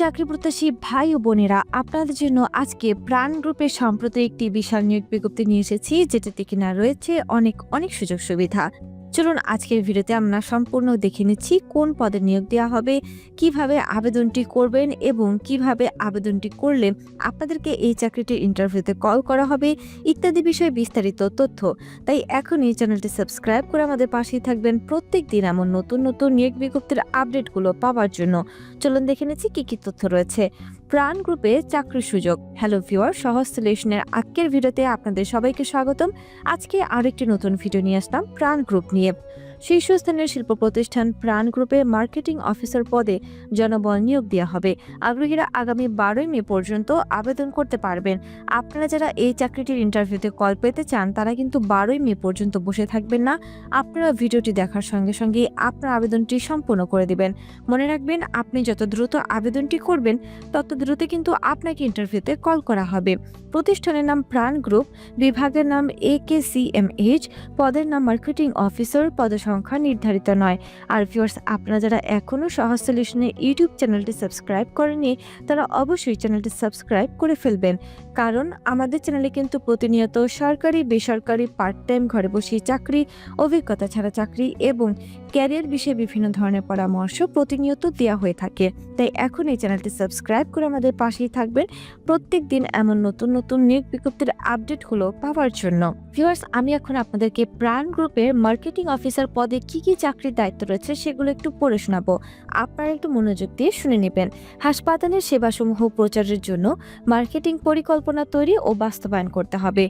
চাকরি প্রত্যাশী ভাই ও বোনেরা, আপনাদের জন্য আজকে প্রাণ গ্রুপের সম্প্রতি একটি বিশাল নিয়োগ বিজ্ঞপ্তি নিয়ে এসেছি, যেটাতে কিনা রয়েছে অনেক অনেক সুযোগ সুবিধা। চলুন আজকের ভিডিওতে আমরা সম্পূর্ণ দেখে নিচ্ছি কোন পদে নিয়োগ দেওয়া হবে, কীভাবে আবেদনটি করবেন এবং কীভাবে আবেদনটি করলে আপনাদেরকে এই চাকরিটির ইন্টারভিউতে কল করা হবে ইত্যাদি বিষয়ে বিস্তারিত তথ্য। তাই এখনই চ্যানেলটি সাবস্ক্রাইব করে আমাদের পাশেই থাকবেন। প্রত্যেক দিন এমন নতুন নতুন নিয়োগ বিজ্ঞপ্তির আপডেটগুলো পাওয়ার জন্য। চলুন দেখে নিচ্ছি কি কি তথ্য রয়েছে। প্রাণ গ্রুপে চাকরির সুযোগ। হ্যালো ভিওয়ার সহজ সলিউশনের আজকের ভিডিওতে আপনাদের সবাইকে স্বাগতম। আজকে আরেকটি নতুন ভিডিও নিয়ে আসলাম প্রাণ গ্রুপ নিয়ে। শীর্ষস্থানীয় শিল্প প্রতিষ্ঠান প্রাণ গ্রুপে মার্কেটিং অফিসার পদে জনবল নিয়োগ দেওয়া হবে। আগ্রহীরা আগামী বারোই মে পর্যন্ত আবেদন করতে পারবেন। আপনারা যারা এই চাকরিটির ইন্টারভিউতে কল পেতে চান, তারা কিন্তু বারোই মে পর্যন্ত বসে থাকবেন না। আপনারা ভিডিওটি দেখার সঙ্গে সঙ্গে আপনার আবেদনটি সম্পূর্ণ করে দিবেন। মনে রাখবেন, আপনি যত দ্রুত আবেদনটি করবেন, তত দ্রুত কিন্তু আপনাকে ইন্টারভিউতে কল করা হবে। প্রতিষ্ঠানের নাম প্রাণ গ্রুপ, বিভাগের নাম A K C M H পদের নাম মার্কেটিং অফিসার পদসংখ্যা নির্ধারিত নয়। আর ভিউয়ার্স আপনারা যারা এখনও সহজ সলিউশনের ইউটিউব চ্যানেলটি সাবস্ক্রাইব করেনি তারা অবশ্যই চ্যানেলটি সাবস্ক্রাইব করে ফেলবেন। কারণ আমাদের চ্যানেলে কিন্তু প্রতিনিয়ত সরকারি, বেসরকারি পার্ট টাইম ঘরে বসে চাকরি, অভিজ্ঞতা ছাড়া চাকরি এবং ক্যারিয়ার বিষয়ে বিভিন্ন ধরনের পরামর্শ প্রতিনিয়ত দেওয়া হয়ে থাকে। তাই এখন এই চ্যানেলটি সাবস্ক্রাইব করে আমাদের পাশেই থাকবেন। প্রত্যেক দিন এমন নতুন নতুন নিয়োগ বিজ্ঞপ্তির আপডেটগুলো পাওয়ার জন্য। ভিউয়ার্স আমি এখন আপনাদেরকে প্রাণ গ্রুপের মার্কেটিং অফিসার পদে কি কি চাকরির দায়িত্ব রয়েছে সেগুলো একটু পড়ে শোনাবো। আপনারা একটু মনোযোগ দিয়ে শুনে নেবেন। হাসপাতালের সেবাসমূহ প্রচারের জন্য মার্কেটিং পরিকল্পনা তৈরি ও বাস্তবায়ন করতে হবে।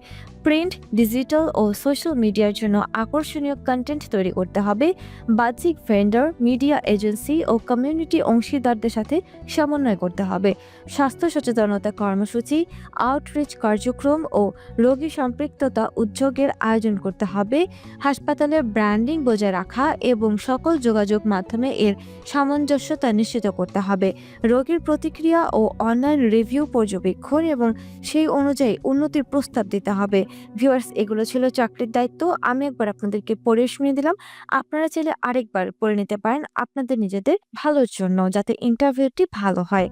প্রিন্ট, ডিজিটাল ও সোশ্যাল মিডিয়ার জন্য আকর্ষণীয় কন্টেন্ট তৈরি করতে হবে। বাহ্যিক ভেন্ডার মিডিয়া এজেন্সি ও কমিউনিটি অংশীদারদের সাথে সমন্বয় করতে হবে। স্বাস্থ্য সচেতনতা কর্মসূচি আউটরিচ কার্যক্রম ও রোগী সম্পৃক্ততা উদ্যোগের আয়োজন করতে হবে। হাসপাতালের ব্র্যান্ডিং বজায় রাখা এবং সকল যোগাযোগ মাধ্যমে এর সামঞ্জস্যতা নিশ্চিত করতে হবে। রোগীর প্রতিক্রিয়া ও অনলাইন রিভিউ পর্যবেক্ষণ এবং সেই অনুযায়ী উন্নতির প্রস্তাব দিতে হবে। ভিউয়ার্স এগুলো ছিল চাকরির দায়িত্ব। আমি একবার আপনাদেরকে পড়ে শুনিয়ে দিলাম। আপনারা চাইলে আরেকবার পড়ে নিতে পারেন আপনাদের নিজেদের ভালোর জন্য যাতে ইন্টারভিউটি ভালো হয়।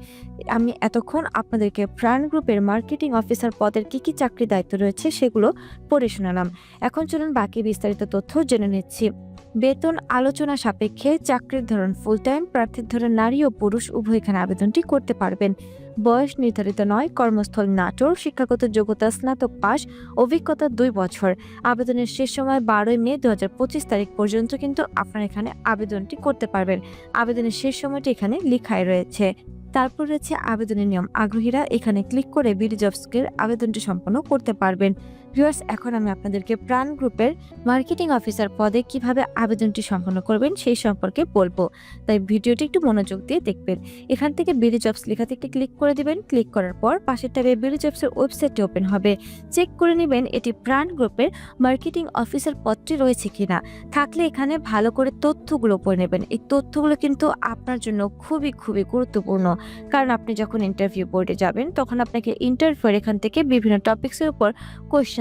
আমি এতক্ষণ আপনাদেরকে প্রাণ গ্রুপের মার্কেটিং অফিসার পদের কি কি চাকরি দায়িত্ব রয়েছে সেগুলো পড়ে শোনালাম। এখন চলুন বাকি বিস্তারিত তথ্য জেনে নিচ্ছি। বেতন আলোচনা সাপেক্ষে চাকরির ধরন ফুল টাইম প্রার্থীর ধরন নারী ও পুরুষ, উভয় এখানে আবেদনটি করতে পারবেন। বয়স নির্ধারিত নয়, কর্মস্থল নাটোর, শিক্ষাগত যোগ্যতা স্নাতক পাস অভিজ্ঞতা দুই বছর। আবেদনের শেষ সময় বারোই মে দু পঁচিশ তারিখ পর্যন্ত কিন্তু আপনারা এখানে আবেদনটি করতে পারবেন। আবেদনের শেষ সময়টি এখানে লিখাই রয়েছে। তারপর রয়েছে আবেদনের নিয়ম। আগ্রহীরা এখানে ক্লিক করে বিডি জবসকের আবেদনটি সম্পন্ন করতে পারবেন। ভিউয়ার্স এখন আমি আপনাদেরকে প্রাণ গ্রুপের মার্কেটিং অফিসার পদে কীভাবে আবেদনটি সম্পন্ন করবেন সেই সম্পর্কে বলব। তাই ভিডিওটি একটু মনোযোগ দিয়ে দেখবেন। এখান থেকে বিডি জবস লেখাতে একটি ক্লিক করে দিবেন। ক্লিক করার পর পাশের ট্যাবে বিডি জবসের ওয়েবসাইটটি ওপেন হবে। চেক করে নেবেন এটি প্রাণ গ্রুপের মার্কেটিং অফিসার পদটি রয়েছে কিনা। থাকলে এখানে ভালো করে তথ্যগুলো পড়ে নেবেন। এই তথ্যগুলো কিন্তু আপনার জন্য খুবই খুবই গুরুত্বপূর্ণ। কারণ আপনি যখন ইন্টারভিউ বোর্ডে যাবেন, তখন আপনাকে ইন্টারভিউর এখান থেকে বিভিন্ন টপিক্সের উপর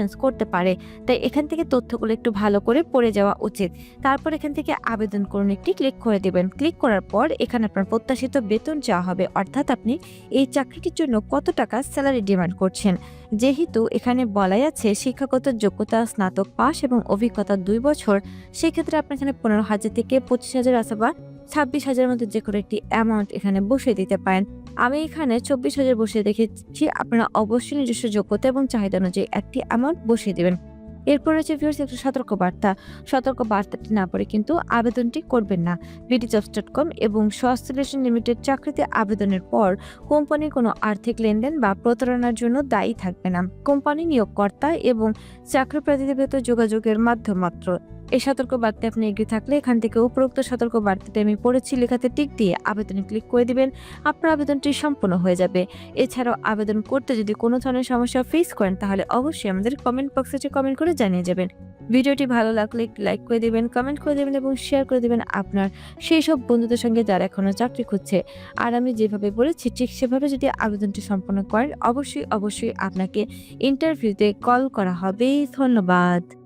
কোয়েশ্চেন্স করতে পারে। তাই এখান থেকে তথ্যগুলো একটু ভালো করে পড়ে যাওয়া উচিত। তারপর এখান থেকে আবেদন করুন একটি ক্লিক করে দেবেন। ক্লিক করার পর এখানে আপনার প্রত্যাশিত বেতন চাওয়া হবে। অর্থাৎ আপনি এই চাকরিটির জন্য কত টাকা স্যালারি ডিমান্ড করছেন। যেহেতু এখানে বলাই আছে শিক্ষাগত যোগ্যতা, স্নাতক পাস এবং অভিজ্ঞতা দুই বছর, সেক্ষেত্রে আপনি এখানে পনেরো হাজার থেকে পঁচিশ হাজার অথবা ছাব্বিশ হাজারের মধ্যে যে কোনো একটি অ্যামাউন্ট এখানে বসিয়ে দিতে পারেন। আমি এখানে চব্বিশ হাজার বসিয়ে দেখেছি। আপনারা অবশ্যই নিজস্ব যোগ্যতা এবং চাহিদা অনুযায়ী একটি অ্যামাউন্ট বসিয়ে দেবেন। এরপর হচ্ছে ভিউর্স একটু সতর্ক বার্তা সতর্ক বার্তাটি না পড়ে কিন্তু আবেদনটি করবেন না। বিডি জবস ডট কম এবং সলিউশন লিমিটেড চাকরিতে আবেদনের পর কোম্পানি কোনো আর্থিক লেনদেন বা প্রতারণার জন্য দায়ী থাকবে না। কোম্পানি নিয়োগকর্তা এবং চাকরি প্রার্থীদের ভেতর যোগাযোগের মাধ্যম মাত্র। এই সতর্ক বার্তায় আপনি এগিয়ে থাকলে এখান থেকে উপরোক্ত সতর্ক বার্তাতে আমি পড়েছি। লেখাতে টিক দিয়ে আবেদনে ক্লিক করে দিবেন। আপনার আবেদনটি সম্পূর্ণ হয়ে যাবে। এছাড়াও আবেদন করতে যদি কোনো ধরনের সমস্যা ফেস করেন, তাহলে অবশ্যই আমাদের কমেন্ট বক্সে কমেন্ট করে জানিয়ে যাবেন। ভিডিওটি ভালো লাগলে লাইক করে দেবেন কমেন্ট করে দেবেন এবং শেয়ার করে দেবেন আপনার সেই সব বন্ধুদের সঙ্গে যারা এখনও চাকরি খুঁজছে। আর আমি যেভাবে বলেছি, ঠিক সেভাবে যদি আবেদনটি সম্পন্ন করেন, অবশ্যই অবশ্যই আপনাকে ইন্টারভিউতে কল করা হবে। ধন্যবাদ।